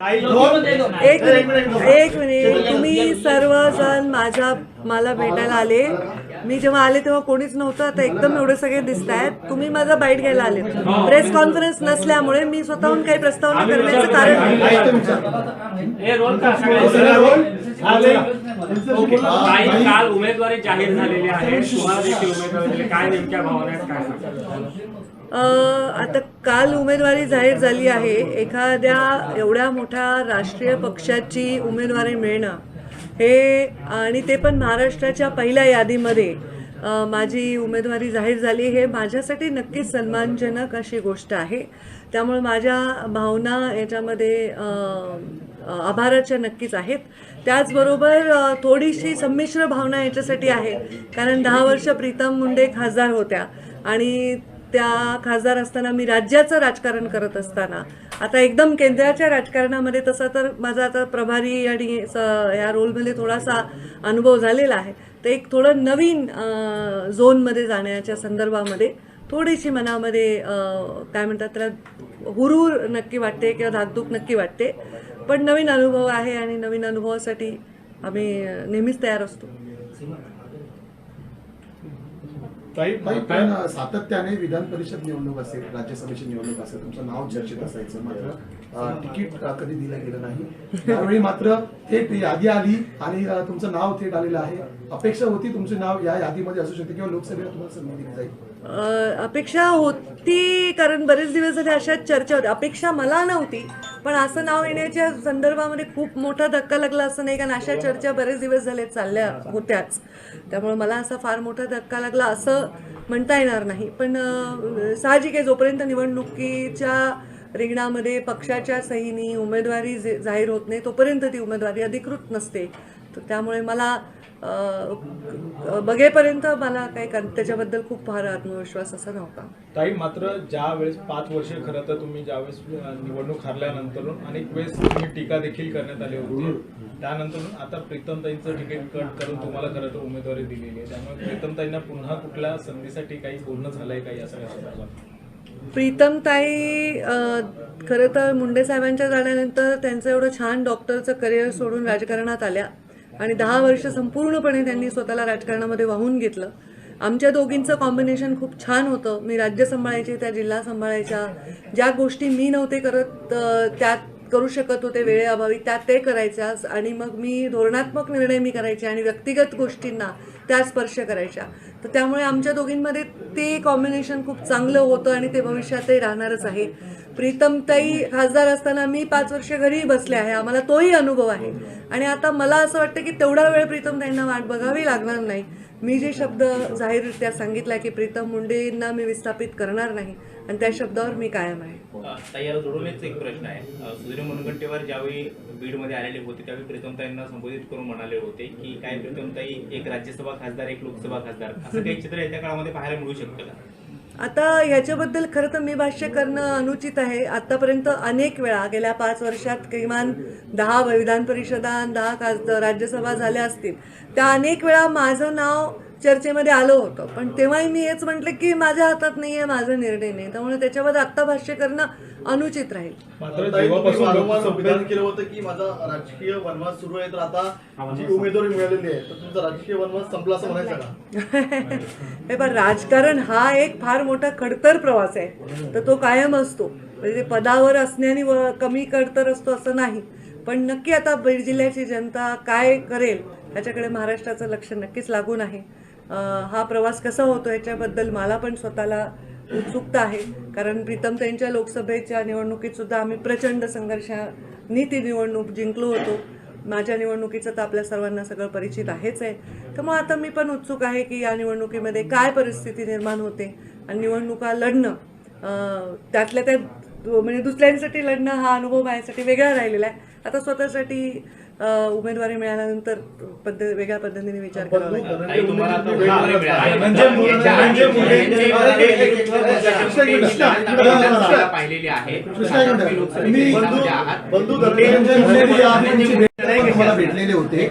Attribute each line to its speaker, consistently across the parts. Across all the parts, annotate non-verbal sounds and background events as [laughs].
Speaker 1: एक मिनिट एक मिनिट. तुम्ही सर्वजण माझ्या मला भेटायला आले. मी जेव्हा आले तेव्हा कोणीच नव्हतं. आता एकदम एवढे सगळे दिसत आहेत तुम्ही माझा बाईट घ्यायला आले प्रेस कॉन्फरन्स नसल्यामुळे मी स्वतःहून काही प्रस्तावना करण्याचं कारण
Speaker 2: काल उमेदवारी जाहीर झालेली आहे. काय नेमक्या भावना आहेत काय सांगाल?
Speaker 1: अ, आता काल उमेदवारी जाहीर झाली आहे. एखाद्या एवढ्या मोठ्या राष्ट्रीय पक्षाची उमेदवारी मिळणं हे आणि ते पण महाराष्ट्राच्या पहिल्या यादीमध्ये माझी उमेदवारी जाहीर झाली हे माझ्यासाठी नक्कीच सन्मानजनक अशी गोष्ट आहे. त्यामुळे माझ्या भावना याच्यामध्ये आभाराच्या नक्कीच आहेत. त्याचबरोबर थोडीशी संमिश्र भावना याच्यासाठी आहे. कारण दहा वर्ष प्रीतम मुंडे खासदार होत्या आणि त्या खासदार असताना मी राज्याचं राजकारण करत असताना आता एकदम केंद्राच्या राजकारणामध्ये तसा तर माझा आता प्रभारी आणि स- या रोलमध्ये थोडासा अनुभव झालेला आहे. तर एक थोडं नवीन झोनमध्ये जाण्याच्या संदर्भामध्ये थोडीशी मनामध्ये काय म्हणतात त्याला हुरूर नक्की वाटते किंवा धाकधूक नक्की वाटते. पण नवीन अनुभव आहे आणि नवीन अनुभवासाठी आम्ही नेहमीच तयार असतो.
Speaker 3: ताई पण सातत्याने विधान परिषद निवडणूक असेल राज्यसभेची निवडणूक असेल तुमचं नाव चर्चेत असायचं मात्र तिकीट कधी दिलं गेलं नाही. त्यावेळी मात्र थेट यादी आली आणि तुमचं नाव थेट आलेलं आहे. अपेक्षा होती तुमचे नाव या यादीमध्ये असू शकते किंवा लोकसभेला तुम्हाला संधी दिली जाईल.
Speaker 1: अपेक्षा होती कारण बरेच दिवस झाले अशाच चर्चा होत्या अपेक्षा मला नव्हती पण असं नाव येण्याच्या संदर्भामध्ये खूप मोठा धक्का लागला असं नाही कारण अशा चर्चा बरेच दिवस झाले चालल्या होत्याच. त्यामुळे मला असा फार मोठा धक्का लागला असं म्हणता येणार नाही. पण साहजिक आहे जोपर्यंत निवडणुकीच्या रिंगणामध्ये पक्षाच्या सहीनी उमेदवारी जे- जाहीर होत नाही तोपर्यंत ती उमेदवारी अधिकृत नसते. तर त्यामुळे मला बघेपर्यंत मला काही त्याच्याबद्दल खूप फार आत्मविश्वास असा नव्हता.
Speaker 4: ताई मात्र ज्या वेळेस पाच वर्ष खरं तर तुम्ही ज्यावेळेस निवडणूक हारल्यानंतर अनेक वेळेस तुम्ही टीका देखील करण्यात आली होती. त्यानंतर आता प्रीतमताईंचं तिकीट कट करून तुम्हाला खरं तर उमेदवारी दिलेली आहे. त्यामुळे प्रीतमताईंना पुन्हा कुठल्या संधीसाठी काही बोलणं झालंय काही असं संदर्भात
Speaker 1: प्रीतमताई खरं तर मुंडे साहेबांच्या जाण्यानंतर त्यांचं एवढं छान डॉक्टरचं करिअर सोडून राजकारणात आल्या. आणि दहा वर्ष संपूर्णपणे त्यांनी स्वतःला राजकारणामध्ये वाहून घेतलं. आमच्या दोघींचं कॉम्बिनेशन खूप छान होतं. मी राज्य सांभाळायचे त्या जिल्हा सांभाळायच्या. ज्या गोष्टी मी नव्हते करत त्यात करू शकत होते वेळेअभावी त्या ते करायच्या. आणि मग मी धोरणात्मक निर्णय मी करायचे आणि व्यक्तिगत गोष्टींना त्या स्पर्श करायच्या. तर त्यामुळे आमच्या दोघींमध्ये ते कॉम्बिनेशन खूप चांगलं होतं आणि ते भविष्यातही राहणारच आहे. प्रीतमताई खासदार असताना मी पाच वर्ष घरी बसले आहे. आम्हाला तोही अनुभव आहे. आणि आता मला असं वाटतं की तेवढा वेळ प्रीतमताईंना वाट बघावी लागणार नाही. मी जे शब्द जाहीररित्या सांगितला की प्रीतम मुंडेंना मी विस्थापित करणार नाही आणि त्या शब्दावर मी कायम आहे.
Speaker 5: याला जोडूनच एक प्रश्न आहे. सुधीर मुनगंटीवार ज्यावेळी बीडमध्ये आलेले होते त्यावेळी प्रीतमताईंना संबोधित करून म्हणाले होते की काय प्रीतमताई एक राज्यसभा खासदार एक लोकसभा खासदार असं काही चित्र येत्या काळामध्ये पाहायला मिळू शकतं का?
Speaker 1: आता ह्याच्याबद्दल खरं तर मी भाष्य करणं अनुचित आहे. आतापर्यंत अनेक वेळा गेल्या पाच वर्षात किमान दहा विधान परिषदा दहा खास राज्यसभा झाल्या असतील. त्या अनेक वेळा माझं नाव चर्चेमध्ये आलं होतं. पण तेव्हाही मी हेच म्हटलं की माझ्या हातात नाही आहे माझा निर्णय नाही. त्यामुळे त्याच्यावर आत्ता भाष्य करणं अनुचित राहील.
Speaker 4: मात्र
Speaker 6: ताई, तुम्ही
Speaker 4: जेव्हापासून
Speaker 6: वारंवार
Speaker 4: लोकसभा-
Speaker 6: विधान केलं होतं की माझा राजकीय वनवास सुरू आहे तर आता जी उमेदवारी मिळालेली आहे तर तुमचा राजकीय वनवास संपला असं म्हणायचं का? [laughs]
Speaker 1: हे पण राजकारण हा एक फार मोठा खडतर प्रवास आहे. तर तो कायम असतो. म्हणजे ते पदावर असण्याने व कमी खडतर असतो असं नाही. पण नक्की आता बीड जिल्ह्याची जनता काय करेल त्याच्याकडे महाराष्ट्राचं लक्ष नक्कीच लागून आहे. हा प्रवास कसा होतो याच्याबद्दल मला पण स्वतःला उत्सुकता आहे. कारण प्रीतम त्यांच्या लोकसभेच्या निवडणुकीत सुद्धा आम्ही प्रचंड संघर्षाने ती निवडणूक जिंकलो होतो. माझ्या निवडणुकीचं तर आपल्या सर्वांना सगळं परिचित आहेच आहे. तर मग आता मी पण उत्सुक आहे की या निवडणुकीमध्ये काय परिस्थिती निर्माण होते आणि निवडणुका लढणं त्यातल्या त्यात म्हणजे दुसऱ्यांसाठी लढणं हा अनुभव माझ्यासाठी वेगळा राहिलेला आहे. आता स्वतःसाठी उमेदवारी मिळाल्यानंतर पद्धत वेगळ्या पद्धतीने विचार करावा लागेल
Speaker 5: ताई तुम्हाला आता उमेदवारी मिळाली.
Speaker 6: म्हणजे म्हणजे मुंडे-
Speaker 5: यांचे-
Speaker 6: एक- एक- एक- एक- कृष्णा, कृष्णा, कृष्णा.
Speaker 5: पाहिलेली आहे
Speaker 3: कृष्णा एक
Speaker 5: आता
Speaker 3: मिनिट.
Speaker 5: तुम्ही लोकसभेच्या
Speaker 3: मी
Speaker 5: रिंगणामध्ये आहात.
Speaker 6: बंधू
Speaker 3: धनंजय मुंडे जी आहे, तुमची भेट आहे, तुम्हाला भेटलेले होते?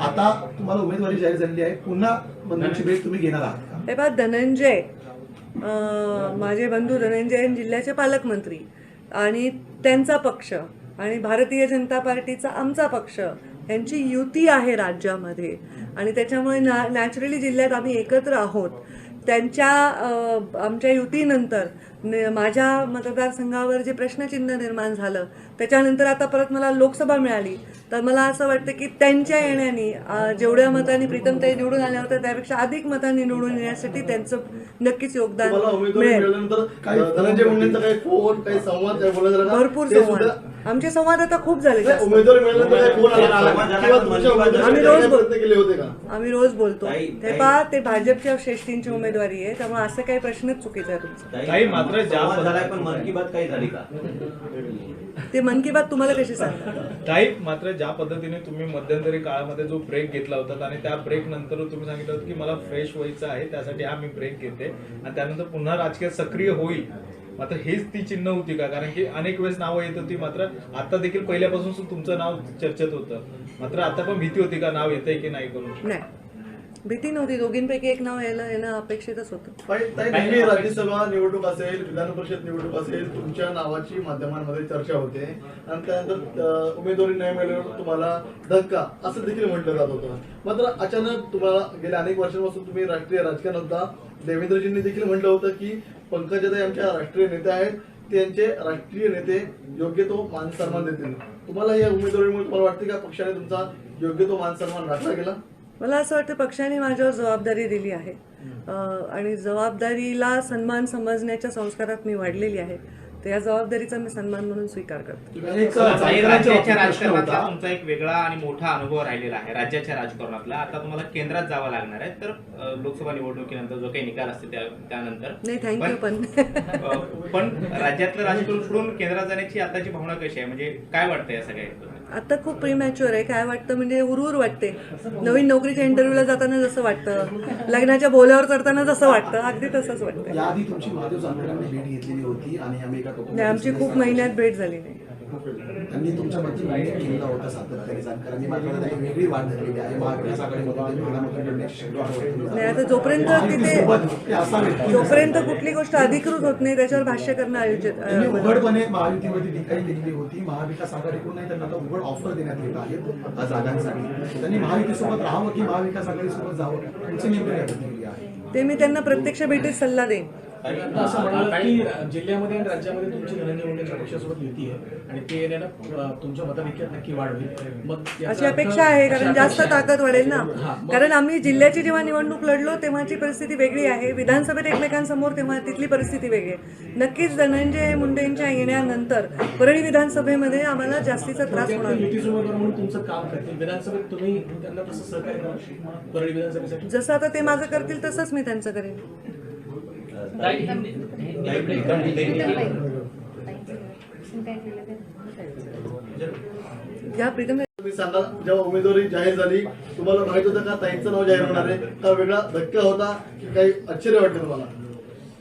Speaker 3: आता तुम्हाला उमेदवारी जाहीर झालेली आहे पुन्हा बंधूंची भेट तुम्ही घेणार आहात?
Speaker 1: हे पहा धनंजय अं, माझे बंधू धनंजय जिल्ह्याचे पालकमंत्री आणि त्यांचा पक्ष आणि भारतीय जनता पार्टीचा आमचा पक्ष यांची युती आहे राज्यामध्ये. आणि त्याच्यामुळे ना नॅचरली जिल्ह्यात आम्ही एकत्र आहोत. त्यांच्या आमच्या युतीनंतर माझ्या मतदारसंघावर जे प्रश्नचिन्ह निर्माण झालं त्याच्यानंतर आता परत मला लोकसभा मिळाली. तर मला असं वाटतं की त्यांच्या येण्याने जेवढ्या मतांनी प्रीतमताई निवडून आल्या होत्या त्यापेक्षा अधिक मतांनी निवडून येण्यासाठी त्यांचं नक्कीच योगदान मिळेल? भरपूर
Speaker 6: ते
Speaker 1: संवाद. आमचे संवाद आता खूप झाले.
Speaker 6: उमेदवारी
Speaker 1: आम्ही रोज
Speaker 6: काही
Speaker 1: बोल-
Speaker 6: प्रयत्न केले होते का?
Speaker 1: आम्ही रोज बोलतो. ते पहा ते भाजपच्या श्रेष्ठींची उमेदवारी आहे. त्यामुळे असं काही प्रश्नच चुकीचा आहे तुमचा.
Speaker 4: मात्र
Speaker 7: झालाय पण मन की बात काही झाली का?
Speaker 1: ते मन की बात तुम्हाला कशी सांगतात?
Speaker 4: ताई मात्र ज्या पद्धतीने तुम्ही मध्यंतरी काळामध्ये जो ब्रेक घेतला होता आणि त्या ब्रेक नंतर तुम्ही सांगितलं होतं की मला फ्रेश व्हायचं आहे त्यासाठी हा मी ब्रेक घेते. आणि त्यानंतर पुन्हा राजकीय सक्रिय होईल. मात्र हेच ती चिन्ह होती का? कारण की अनेक वेळेस नावं येत होती मात्र आता देखील पहिल्यापासून तुमचं नाव चर्चेत होतं. मात्र आता पण भीती होती का नाव येतंय की नाही करून?
Speaker 1: नाही. भीती नव्हती. दोघींपैकी एक नाव यायला येणं अपेक्षितच होतं.
Speaker 6: ताई ताई, नेहमी राज्यसभा निवडणूक असेल विधान परिषद निवडणूक असेल तुमच्या नावाची माध्यमांमध्ये चर्चा होते. आणि त्यानंतर अं, उमेदवारी नाही मिळाल्यावर तुम्हाला धक्का असं देखील म्हटलं जात होतं. मात्र अचानक तुम्हाला गेल्या अनेक वर्षांपासून तुम्ही राष्ट्रीय राजकारणात होता. देवेंद्रजींनी देखील म्हटलं होतं की पंकजाताई आमच्या राष्ट्रीय नेत्या आहेत. त्यांचे राष्ट्रीय नेते योग्य तो मान सन्मान देतील. तुम्हाला या उमेदवारीमुळे तुम्हाला वाटते का पक्षाने तुमचा योग्य तो मान सन्मान राखला गेला?
Speaker 1: मला असं वाटतं पक्षाने माझ्यावर जबाबदारी दिली आहे. आणि जबाबदारीला सन्मान समजण्याच्या संस्कारात मी वाढलेली आहे. तर या जबाबदारीचा मी सन्मान म्हणून स्वीकार करते.
Speaker 5: राज्याच्या राजकारणातला तुमचा एक वेगळा आणि मोठा अनुभव राहिलेला आहे राज्याच्या राजकारणातला. आता तुम्हाला केंद्रात जावं लागणार आहे तर लोकसभा निवडणुकीनंतर जो काही निकाल असते त्या- त्यानंतर.
Speaker 1: नाही थँक्यू पण
Speaker 5: पण. राज्यातलं राजकारण सोडून केंद्रात जाण्याची आताची भावना कशी आहे? म्हणजे काय वाटतं या सगळ्या?
Speaker 1: आता खूप प्रीमॅच्युअर आहे. काय वाटतं? म्हणजे उरवर वाटते. नवीन नोकरीच्या इंटरव्ह्यूला जाताना जसं वाटतं. लग्नाच्या बोल्यावर चढताना जसं वाटतं. अगदी तसंच वाटतं आमची खूप महिन्यात भेट झाली नाही.
Speaker 3: त्यांनी तुमच्या मध्ये उल्लेख केलेला होता सातत्याने जानकरांनी मात्र त्यांनी वेगळी वाट धरलेली आहे. महाविकास आघाडीमध्ये
Speaker 1: नाही. आता जोपर्यंत तिथे. जोपर्यंत कुठली गोष्ट अधिकृत होत नाही त्याच्यावर भाष्य करणं आयोजित
Speaker 3: त्यांनी उघडपणे महायुतीवरती टीकाही केलेली होती. महाविकास आघाडीकडून त्यांना आता उघड ऑफर देण्यात येत आहेत. या जागांसाठी. त्यांनी महायुतीसोबत राहावं की महाविकास आघाडीसोबत जावं तुमची नेमकी आहे?
Speaker 1: ते मी त्यांना प्रत्यक्ष भेटीत सल्ला देईन.
Speaker 8: आता असं म्हणलं की जिल्ह्यामध्ये आणि राज्यामध्ये तुमची मुंडेंच्या पक्षासोबत युती आहे आणि ते येण्यानं तुमच्या मताधिक्यात नक्की वाढ होईल. मग
Speaker 1: अशी अपेक्षा आहे कारण जास्त ताकद वाढेल ना. कारण आम्ही जिल्ह्याची जेव्हा निवडणूक लढलो तेव्हाची परिस्थिती वेगळी आहे. विधानसभेत एकमेकांसमोर तेव्हा तिथली परिस्थिती वेगळी आहे. नक्कीच धनंजय मुंडेंच्या येण्यानंतर परळी विधानसभेमध्ये आम्हाला जास्तीचा त्रास होणार
Speaker 8: ते
Speaker 1: नाही.
Speaker 8: युतीचे उमेदवार म्हणून तुमचं काम करतील. विधानसभेत तुम्ही त्यांना तसं सहकार्य करा परळी विधानसभेसाठी?
Speaker 1: जसं आता ते माझं करतील तसंच मी त्यांचं करेन या प्रीतम
Speaker 6: तुम्ही सांगा जेव्हा उमेदवारी जाहीर झाली तुम्हाला माहीत होतं का ताईंचं नाव जाहीर होणार आहे? का वेगळा धक्का होता की काही आश्चर्य वाटलं तुम्हाला?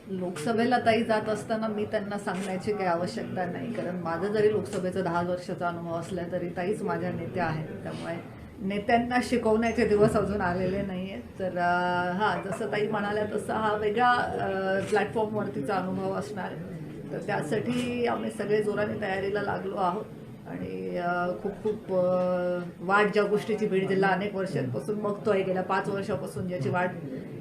Speaker 9: लोकसभेला ताई जात असताना मी त्यांना सांगण्याची काही आवश्यकता नाही कारण माझं जरी लोकसभेचा दहा वर्षाचा अनुभव असला तरी ताईच माझ्या नेत्या आहेत त्यामुळे नेत्यांना शिकवण्याचे दिवस अजून आलेले नाही आहेत तर हां जसं ताई म्हणाल्या तसं हा वेगळा प्लॅटफॉर्मवरतीचा अनुभव असणार आहे. तर त्यासाठी आम्ही सगळे जोराने तयारीला लागलो आहोत. आणि खूप खूप वाट ज्या गोष्टीची बीड जिल्हा अनेक वर्षांपासून बघतोय गेल्या पाच वर्षापासून ज्याची वाट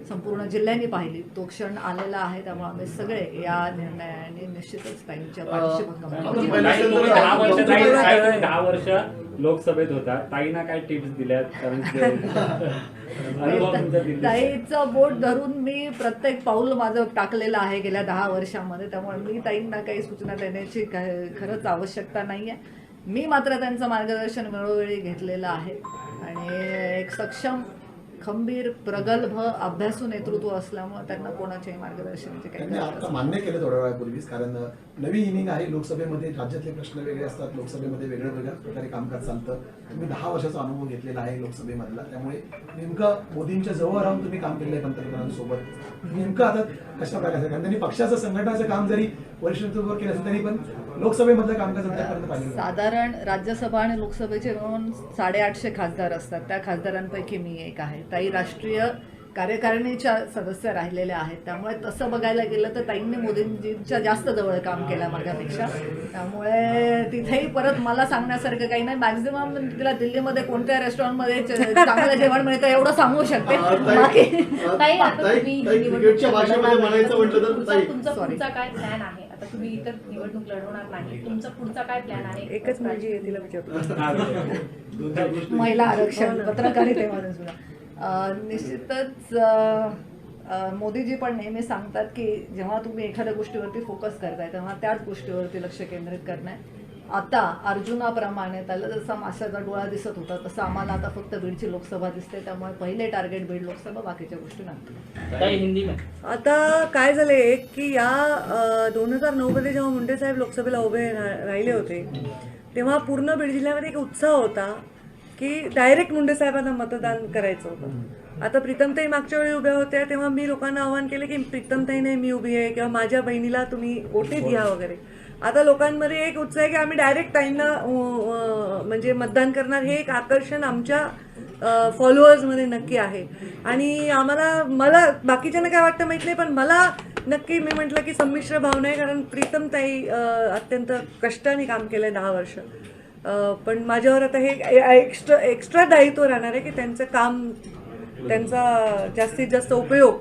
Speaker 9: संपूर्ण जिल्ह्याने पाहिली तो क्षण आलेला आहे. त्यामुळे आम्ही सगळे या निर्णयाने निश्चितच ताईंच्या पाठीशी
Speaker 2: दहा वर्ष. लोकसभेत होता. ताईना काय टिप्स दिल्यात? कारण ते- [laughs] अनुभव तुमचा दिल्लीचा.
Speaker 9: ताईचं बोट धरून मी प्रत्येक पाऊल माझं टाकलेलं आहे गेल्या दहा वर्षामध्ये. त्यामुळे मी ताईंना काही सूचना देण्याची काय खरंच आवश्यकता नाही आहे मी मात्र त्यांचं मार्गदर्शन वेळोवेळी घेतलेलं आहे. आणि एक सक्षम खंबीर प्रगल्भ अभ्यासू नेतृत्व असल्यामुळे त्यांना कोणाच्याही मार्गदर्शनाची काही
Speaker 3: आता मान्य केलं थोड्या वेळापूर्वीच कारण नवी इनिंग आहे लोकसभेमध्ये राज्यातले प्रश्न वेगळे असतात लोकसभेमध्ये वेगळ्या वेगळ्या प्रकारे कामकाज चालतं. तुम्ही दहा वर्षाचा अनुभव घेतलेला आहे लोकसभेमधला त्यामुळे नेमकं मोदींच्या जवळ राहून तुम्ही काम केलेलं आहे पंतप्रधानांसोबत नेमकं आता कशा प्रकारचं कारण त्यांनी पक्षाचं संघटनाचं काम जरी वरिष्ठ नेतृत्वावर केलं असेल तरी पण लोकसभेमधलं कामकाज आतापर्यंत.
Speaker 9: साधारण राज्यसभा आणि लोकसभेचे मिळून साडेआठशे खासदार असतात. त्या खासदारांपैकी मी एक आहे. ताई राष्ट्रीय कार्यकारिणीच्या सदस्य राहिलेल्या आहेत. त्यामुळे तसं बघायला गेलं तर ताईंनी मोदींजींच्या जास्त जवळ काम केलं माझ्यापेक्षा त्यामुळे तिथेही परत मला सांगण्यासारखं काही नाही. मॅक्झिमम तिला दिल्लीमध्ये कोणत्या रेस्टॉरंटमध्ये चांगलं जेवण मिळतं एवढं सांगू शकते. बाकी
Speaker 10: तुमचा काय प्लॅन आहे? तुम्ही इतर निवडणूक लढवणार नाही. तुमचा पुढचा काय प्लॅन आहे?
Speaker 1: एकच मुलगी आहे तिला विचारतो
Speaker 9: महिला आरक्षण पत्रकारितेमध्ये सुद्धा. अं, निश्चितच मोदीजी पण नेहमी सांगतात की जेव्हा तुम्ही एखाद्या गोष्टीवरती फोकस करताय तेव्हा त्याच गोष्टीवरती लक्ष केंद्रित करणे आता अर्जुनाप्रमाणे त्याला जसा माशाचा डोळा दिसत होता तसं आम्हाला आता फक्त बीडची लोकसभा दिसते त्यामुळे पहिले टार्गेट बीड लोकसभा बाकीच्या गोष्टी नंतर.
Speaker 1: आता काय झालंय की या दोन हजार नऊ मध्ये जेव्हा मुंडे साहेब लोकसभेला उभे राहिले होते तेव्हा पूर्ण बीड जिल्ह्यामध्ये एक उत्साह होता की डायरेक्ट मुंडे साहेबांना मतदान करायचं होतं. आता प्रीतमताई मागच्या वेळी उभ्या होत्या तेव्हा मी लोकांना आवाहन केलं की प्रीतमताई नाही मी उभी आहे किंवा माझ्या बहिणीला तुम्ही ओटे द्या वगैरे. आता लोकांमध्ये एक उत्साह आहे की आम्ही डायरेक्ट ताईंना म्हणजे मतदान करणार हे एक आकर्षण आमच्या फॉलोअर्समध्ये नक्की आहे. आणि आम्हाला मला बाकीच्यांना काय वाटतं माहीत नाही पण मला नक्की मी म्हटलं की संमिश्र भावना आहे कारण प्रीतमताई अं, अत्यंत कष्टाने काम केलं आहे दहा वर्ष. पण माझ्यावर आता हे एक्स्ट्रा एक्स्ट्रा दायित्व राहणार आहे की त्यांचं काम त्यांचा जास्तीत जास्त उपयोग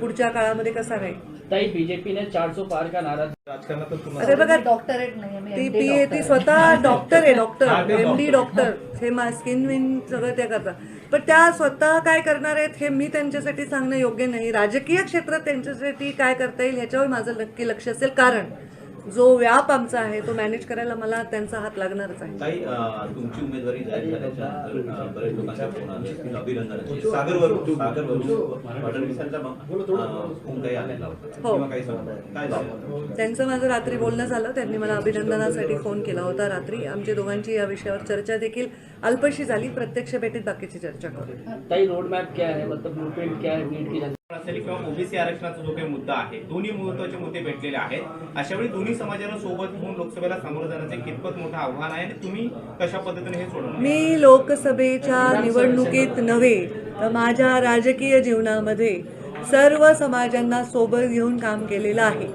Speaker 1: पुढच्या काळामध्ये कसा राहील?
Speaker 11: ताई बीजेपीने चार सौ पार का नारा
Speaker 4: राजकारणात तुम्हाला
Speaker 1: अरे बघा
Speaker 9: डॉक्टरेट नाही मी
Speaker 1: ती पी ती. स्वतः [laughs] डॉक्टर आहे
Speaker 4: हा,
Speaker 1: doctor M D
Speaker 4: doctor.
Speaker 1: Doctor. हे मा स्किन विन सगळं ते करतात. पण त्या स्वतः काय करणार आहेत हे मी त्यांच्यासाठी सांगणं योग्य नाही. राजकीय क्षेत्रात त्यांच्यासाठी काय करता येईल ह्याच्यावर माझं नक्की लक्ष असेल. कारण जो व्याप आमचा आहे तो मॅनेज करायला मला त्यांचा हात लागणारच आहे.
Speaker 7: तुमची उमेदवारी जाहीर झाल्याच्या बरेच फोन आले. फडणवीसांचा फोन काही आलेला होता. काही काय
Speaker 1: त्यांचं माझं रात्री बोलणं झालं. त्यांनी मला अभिनंदनासाठी फोन केला होता. रात्री आमच्या दोघांची या विषयावर चर्चा देखील अल्पशी झाली. प्रत्यक्ष भेटीत बाकीची चर्चा करू.
Speaker 11: ताई रोड मैप क्या है मतलब ब्लूप्रिंट क्या है नीट की
Speaker 5: असेल किंवा ओबीसी आरक्षणाचा जो काही मुद्दा आहे दोन्ही महत्त्वाचे मुद्दे भेटलेले आहेत. अशा वेळी दोन्ही समाजानं सोबत होऊन लोकसभेला सामोरं जाण्याचे कितपत मोठं आव्हान आहे आणि तुम्ही कशा पद्धतीने हे सोडवलं
Speaker 1: मी लोकसभेच्या निवडणुकीत नव्हे तर माझ्या राजकीय जीवनामध्ये सर्व समाजांना सोबत घेऊन काम केलेलं आहे.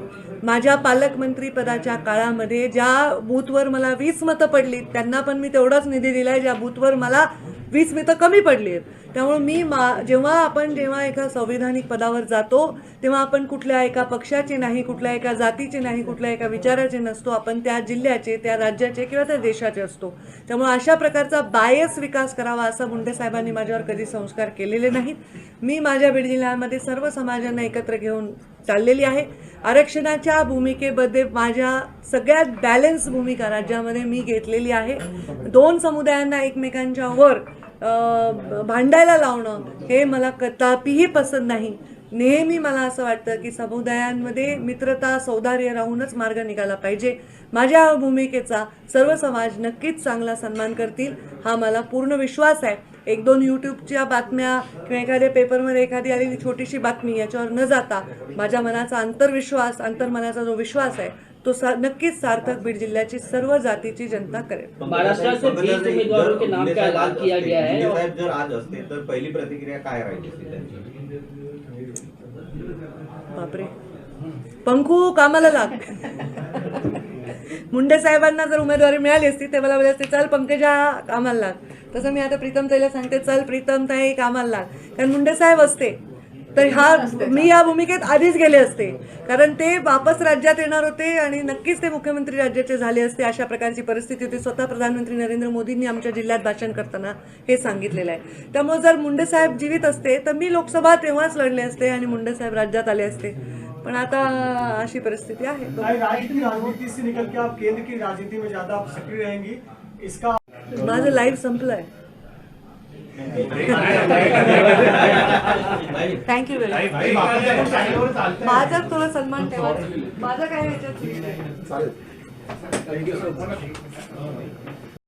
Speaker 1: माझ्या पालकमंत्री पदाच्या काळामध्ये ज्या बूथवर मला वीस मतं पडलीत त्यांना पण मी तेवढाच निधी दिला आहे ज्या बूथवर मला वीस मतं कमी पडली आहेत त्यामुळे मी मा जेव्हा आपण जेव्हा एका संविधानिक पदावर जातो तेव्हा आपण कुठल्या एका पक्षाचे नाही कुठल्या एका जातीचे नाही कुठल्या एका विचाराचे नसतो. आपण त्या जिल्ह्याचे त्या राज्याचे किंवा त्या देशाचे असतो. त्यामुळे अशा प्रकारचा बायस विकास करावा असा मुंडे साहेबांनी माझ्यावर कधी संस्कार केलेले नाहीत. मी माझ्या बीड जिल्ह्यामध्ये सर्व समाजांना एकत्र घेऊन चाललेली आहे. आरक्षणाच्या भूमिकेमध्ये माझ्या सगळ्यात बॅलन्स भूमिका राज्यामध्ये मी घेतलेली आहे. दोन समुदायांना एकमेकांच्या वर भांडायला लावणं हे मला कदापिही पसंत नाही. नेहमी मला असं वाटतं की समुदायांमध्ये मित्रता सौदार्य राहूनच मार्ग निघाला पाहिजे. माझ्या भूमिकेचा सर्व समाज नक्कीच चांगला सन्मान करतील हा मला पूर्ण विश्वास आहे. एक दोन यूट्यूबच्या बातम्या किंवा एखाद्या पेपरमध्ये एखादी आलेली छोटीशी बातमी याच्यावर न जाता माझ्या मनाचा अंतर्विश्वास अंतर्मनाचा जो विश्वास आहे तो सा नक्कीच सार्थक बीड जिल्ह्याची सर्व जातीची जनता करेल.
Speaker 11: महाराष्ट्र से बीस उम्मीदवारों के नाम का ऐलान किया गया है? और
Speaker 7: साहेब जर आज असते तर पहिली प्रतिक्रिया काय राहिली असती त्यांची?
Speaker 1: बापरे. पंखू कामाला लाग. मुंडे साहेबांना जर उमेदवारी मिळाली असती ते मला बोलले असते चल पंकजा कामाला लाग. तसं मी आता प्रीतमताईला सांगते चल प्रीतमताई कामाला लाग. कारण मुंडे साहेब असते. तर हा मी या भूमिकेत आधीच गेले असते. कारण ते वापस राज्यात येणार होते आणि नक्कीच ते मुख्यमंत्री राज्याचे झाले असते अशा प्रकारची परिस्थिती होती. स्वतः प्रधानमंत्री नरेंद्र मोदींनी आमच्या जिल्ह्यात भाषण करताना हे सांगितलेलं आहे. त्यामुळे जर मुंडे साहेब जीवित असते तर मी लोकसभा तेव्हाच लढले असते आणि मुंडे साहेब राज्यात आले असते. पण आता अशी परिस्थिती आहे.
Speaker 6: राज्य की राजनीति से निकल के आप केंद्र की राजनीति में ज्यादा आप सक्रिय रहेंगी इसका
Speaker 1: माझं लाईव्ह संपलंय. थँक्यू व्हेरी मच माझा थोडा सन्मान ठेवा. माझा काय ह्याच्यात?
Speaker 3: चालेल